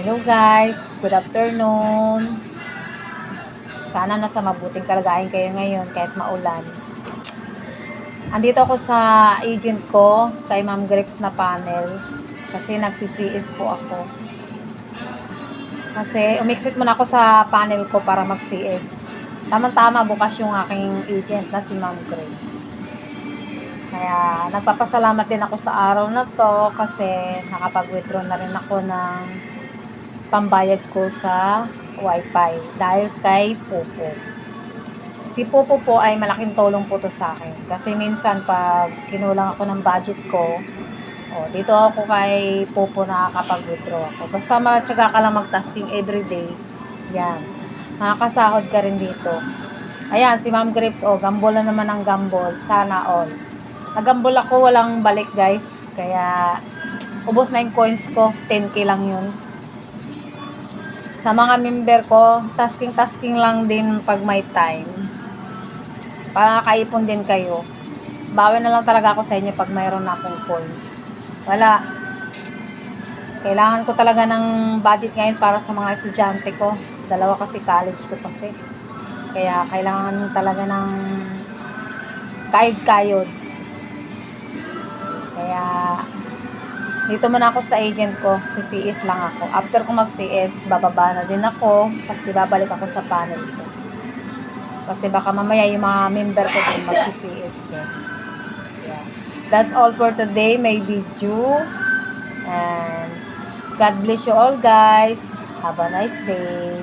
Hello guys, good afternoon. Sana nasa mabuting kalagayan kayo ngayon kahit maulan. Andito ako sa agent ko kay Ma'am Grips na panel kasi nagsisiis po ako. Kasi umixit muna ako sa panel ko para mag-CS. Tama-tama bukas yung aking agent na si Ma'am Grips. Kaya nagpapasalamat din ako sa araw na to kasi nakapag-withdraw na rin ako ng pambayad ko sa wifi dahil kay Popo. Si Popo po ay malaking tulong po to sa akin. Kasi minsan pag kinulang ako ng budget ko, oh, dito ako kay Popo nakakapag-withdraw ako. Basta matyaga ka lang mag-tasking everyday, yan. Makakasahod ka rin dito. Ayan, si Ma'am Grips, oh, gambol na naman ang gambol. Sana all. Nagambol ako, walang balik guys. Kaya, ubos na yung coins ko. 10k lang yun. Sa mga member ko, tasking-tasking lang din pag may time. Para kaipon din kayo. Bawi na lang talaga ako sa inyo pag mayroon na akong coins. Wala. Kailangan ko talaga ng budget ngayon para sa mga estudyante ko. Dalawa kasi college ko kasi. Kaya kailangan talaga ng kayod-kayod. Kaya dito muna ako sa agent ko, si CS lang ako. After ko mag-CS, bababa na din ako kasi babalik ako sa panel ko. Kasi baka mamaya yung mga member ko din magsi-CS din. Yeah. That's all for today, may video. And God bless you all guys. Have a nice day.